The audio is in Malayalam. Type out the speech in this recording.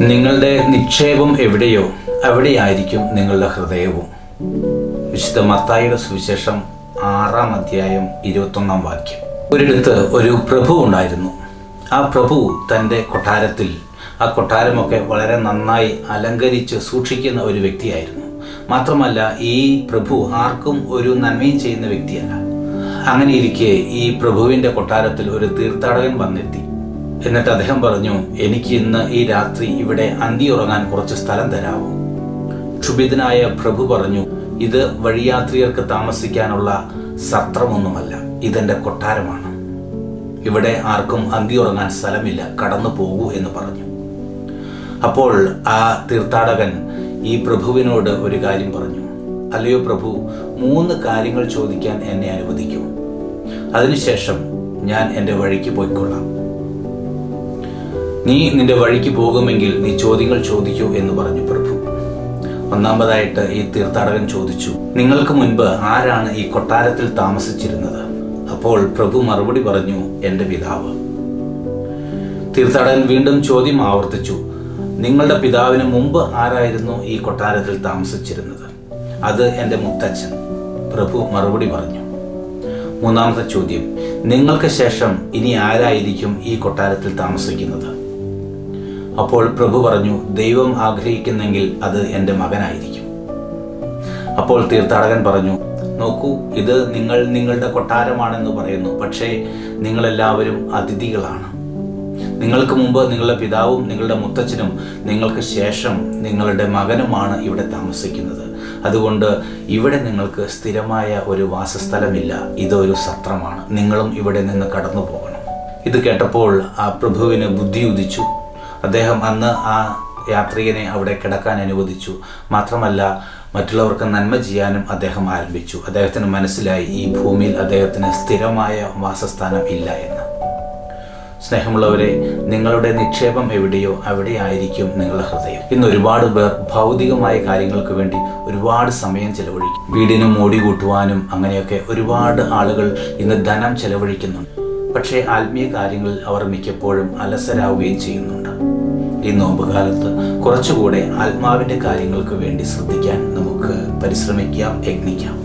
നിങ്ങളുടെ നിക്ഷേപം എവിടെയോ അവിടെയായിരിക്കും നിങ്ങളുടെ ഹൃദയവും. വിശുദ്ധ മത്തായിയുടെ സുവിശേഷം ആറാം അധ്യായം ഇരുപത്തൊന്നാം വാക്യം. ഒരിടത്ത് ഒരു പ്രഭു ഉണ്ടായിരുന്നു. ആ പ്രഭു തന്റെ കൊട്ടാരത്തിൽ ആ കൊട്ടാരമൊക്കെ വളരെ നന്നായി അലങ്കരിച്ച് സൂക്ഷിക്കുന്ന ഒരു വ്യക്തിയായിരുന്നു. മാത്രമല്ല ഈ പ്രഭു ആർക്കും ഒരു നന്മയും ചെയ്യുന്ന വ്യക്തിയല്ല. അങ്ങനെ ഇരിക്കെ ഈ പ്രഭുവിന്റെ കൊട്ടാരത്തിൽ ഒരു തീർത്ഥാടകൻ വന്നെത്തി. എന്നിട്ട് അദ്ദേഹം പറഞ്ഞു എനിക്ക് ഇന്ന് ഈ രാത്രി ഇവിടെ അന്തി ഉറങ്ങാൻ കുറച്ച് സ്ഥലം തരാമോ ക്ഷുഭിതനായ പ്രഭു പറഞ്ഞു ഇത് വഴിയാത്രികർക്ക് താമസിക്കാനുള്ള സത്രമൊന്നുമല്ല ഇതെന്റെ കൊട്ടാരമാണ്. ഇവിടെ ആർക്കും അന്തി ഉറങ്ങാൻ സ്ഥലമില്ല കടന്നു പോകൂ എന്ന് പറഞ്ഞു. അപ്പോൾ ആ തീർത്ഥാടകൻ ഈ പ്രഭുവിനോട് ഒരു കാര്യം പറഞ്ഞു അല്ലയോ പ്രഭു മൂന്ന് കാര്യങ്ങൾ ചോദിക്കാൻ എന്നെ അനുവദിക്കൂ. അതിനുശേഷം ഞാൻ എന്റെ വഴിക്ക് പോയിക്കൊള്ളാം. നീ നിന്റെ വഴിക്ക് പോകുമെങ്കിൽ നീ ചോദ്യങ്ങൾ ചോദിക്കൂ എന്ന് പറഞ്ഞു പ്രഭു. ഒന്നാമതായിട്ട് ഈ തീർത്ഥാടകൻ ചോദിച്ചു നിങ്ങൾക്ക് മുൻപ് ആരാണ് ഈ കൊട്ടാരത്തിൽ താമസിച്ചിരുന്നത്? അപ്പോൾ പ്രഭു മറുപടി പറഞ്ഞു എന്റെ പിതാവ്. തീർത്ഥാടകൻ വീണ്ടും ചോദ്യം ആവർത്തിച്ചു നിങ്ങളുടെ പിതാവിന് മുമ്പ് ആരായിരുന്നു ഈ കൊട്ടാരത്തിൽ താമസിച്ചിരുന്നത്? അത് എന്റെ മുത്തച്ഛൻ. പ്രഭു മറുപടി പറഞ്ഞു. മൂന്നാമത്തെ ചോദ്യം നിങ്ങൾക്ക് ശേഷം ഇനി ആരായിരിക്കും ഈ കൊട്ടാരത്തിൽ താമസിക്കുന്നത്? അപ്പോൾ പ്രഭു പറഞ്ഞു ദൈവം ആഗ്രഹിക്കുന്നെങ്കിൽ അത് എന്റെ മകനായിരിക്കും. അപ്പോൾ തീർത്ഥാടകൻ പറഞ്ഞു നോക്കൂ ഇത് നിങ്ങൾ നിങ്ങളുടെ കൊട്ടാരമാണെന്ന് പറയുന്നു പക്ഷേ നിങ്ങളെല്ലാവരും അതിഥികളാണ്. നിങ്ങൾക്ക് മുമ്പ് നിങ്ങളുടെ പിതാവും നിങ്ങളുടെ മുത്തച്ഛനും നിങ്ങൾക്ക് ശേഷം നിങ്ങളുടെ മകനുമാണ് ഇവിടെ താമസിക്കുന്നത്. അതുകൊണ്ട് ഇവിടെ നിങ്ങൾക്ക് സ്ഥിരമായ ഒരു വാസസ്ഥലമില്ല. ഇതൊരു സത്രമാണ്. നിങ്ങളും ഇവിടെ നിന്ന് കടന്നു പോകണം. ഇത് കേട്ടപ്പോൾ ആ പ്രഭുവിന് ബുദ്ധി ഉദിച്ചു. അദ്ദേഹം അന്ന് ആ യാത്രികനെ അവിടെ കിടക്കാൻ അനുവദിച്ചു. മാത്രമല്ല മറ്റുള്ളവർക്ക് നന്മ ചെയ്യാനും അദ്ദേഹം ആരംഭിച്ചു. അദ്ദേഹത്തിന് മനസ്സിലായി ഈ ഭൂമിയിൽ അദ്ദേഹത്തിന് സ്ഥിരമായ വാസസ്ഥാനം ഇല്ല എന്ന്. സ്നേഹമുള്ളവരെ നിങ്ങളുടെ നിക്ഷേപം എവിടെയോ അവിടെ ആയിരിക്കും നിങ്ങളുടെ ഹൃദയം. ഇന്ന് ഒരുപാട് പേർ ഭൗതികമായ കാര്യങ്ങൾക്ക് വേണ്ടി ഒരുപാട് സമയം ചെലവഴിക്കും. വീടിനും മോടി കൂട്ടുവാനും അങ്ങനെയൊക്കെ ഒരുപാട് ആളുകൾ ഇന്ന് ധനം ചെലവഴിക്കുന്നുണ്ട്. പക്ഷേ ആത്മീയ കാര്യങ്ങളിൽ അവർ മിക്കപ്പോഴും അലസരാവുകയും ചെയ്യുന്നുണ്ട്. ഈ നോമ്പുകാലത്ത് കുറച്ചുകൂടെ ആത്മാവിന്റെ കാര്യങ്ങൾക്ക് വേണ്ടി ശ്രദ്ധിക്കാൻ നമുക്ക് പരിശ്രമിക്കാം യത്നിക്കാം